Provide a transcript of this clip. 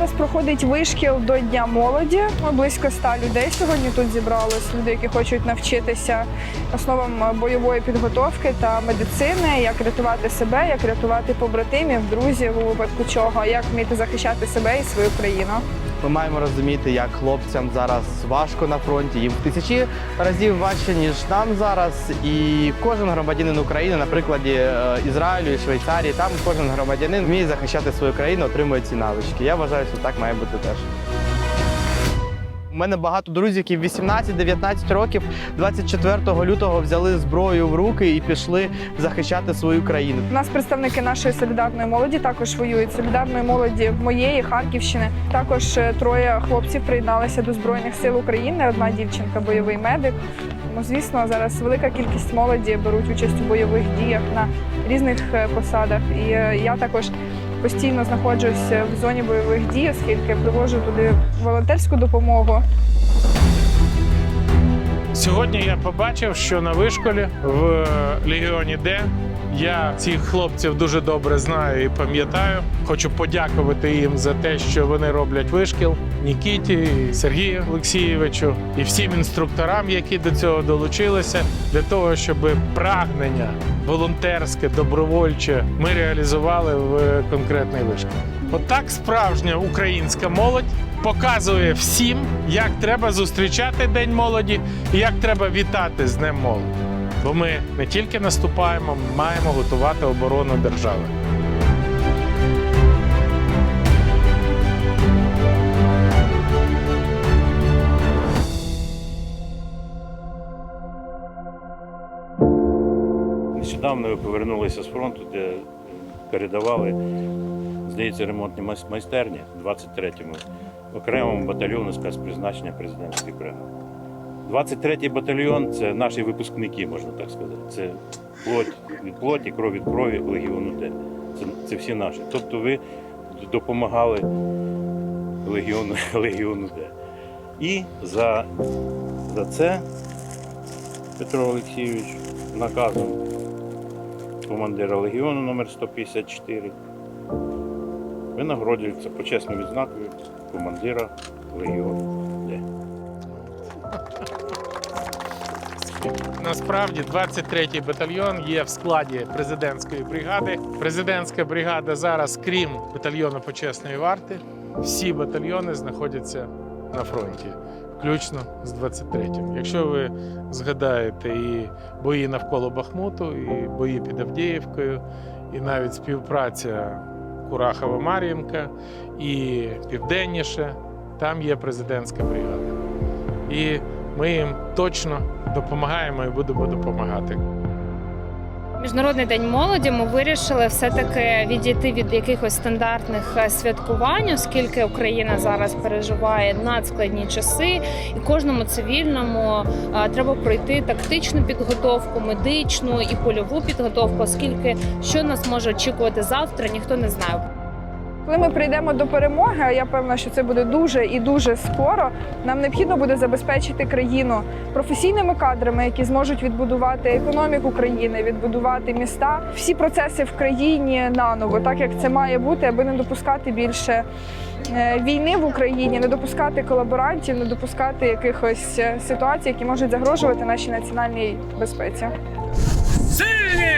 Зараз проходить вишкіл до Дня молоді. Близько ста людей сьогодні тут зібралось. Люди, які хочуть навчитися основам бойової підготовки та медицини, як рятувати себе, як рятувати побратимів, друзів у випадку чого, як вміти захищати себе і свою країну. Ми маємо розуміти, як хлопцям зараз важко на фронті. Їм в тисячі разів важче, ніж нам зараз. І кожен громадянин України, на прикладі е, Ізраїлю і Швейцарії, там кожен громадянин вміє захищати свою країну, отримує ці навички. Я вважаю, що так має бути теж. Мене багато друзів, які в 18-19 років 24 лютого взяли зброю в руки і пішли захищати свою країну. У нас представники нашої солідарної молоді також воюють. Солідарної молоді моєї Харківщини. Також е, троє хлопців приєдналися до збройних сил України. Одна дівчинка, бойовий медик. Тому, звісно, зараз велика кількість молоді беруть участь у бойових діях на різних е, посадах. І е, я також постійно знаходжусь в зоні бойових дій, оскільки привожу туди волонтерську допомогу. Сьогодні я побачив, що на вишколі в Легіоні Д я цих хлопців дуже добре знаю і пам'ятаю. Хочу подякувати їм за те, що вони роблять вишкіл Нікіті, Сергію Олексійовичу і всім інструкторам, які до цього долучилися, для того, щоб прагнення волонтерське, добровольче ми реалізували в конкретний вишкіл. Отак справжня українська молодь показує всім, як треба зустрічати День молоді і як треба вітати з Днем молоді. Бо ми не тільки наступаємо, ми маємо готувати оборону держави. Нещодавно ви повернулися з фронту, де передавали, здається, ремонтні майстерні 23-му окремому батальйону спецпризначення президентської бригади. 23-й батальйон це наші випускники, можна так сказати. Це плоть від плоті, кров від крові Легіону Д. Це, це всі наші. Тобто ви допомагали Легіону, Легіону Д. І за, за це Петро Олексійович наказом командира легіону номер 154 винагороджується почесною відзнакою командира легіону. Насправді 23-й батальйон є в складі президентської бригади. Президентська бригада зараз, крім батальйону почесної варти, всі батальйони знаходяться на фронті, включно з 23-м. Якщо ви згадаєте і бої навколо Бахмуту, і бої під Авдіївкою, і навіть співпраця Курахова-Мар'їнка, і південніше, там є президентська бригада. І ми їм точно допомагаємо і будемо допомагати. Міжнародний день молоді ми вирішили все-таки відійти від якихось стандартних е, святкувань, оскільки Україна зараз переживає надскладні часи, і кожному цивільному е, треба пройти тактичну підготовку, медичну і польову підготовку, оскільки що нас може очікувати завтра, ніхто не знає. Коли ми прийдемо до перемоги, а я певна, що це буде дуже і дуже скоро. Нам необхідно буде забезпечити країну професійними кадрами, які зможуть відбудувати економіку країни, відбудувати міста, всі процеси в країні наново, так як це має бути, аби не допускати більше е, війни в Україні, не допускати колаборантів, не допускати якихось е, ситуацій, які можуть загрожувати нашій національній безпеці. Сильні!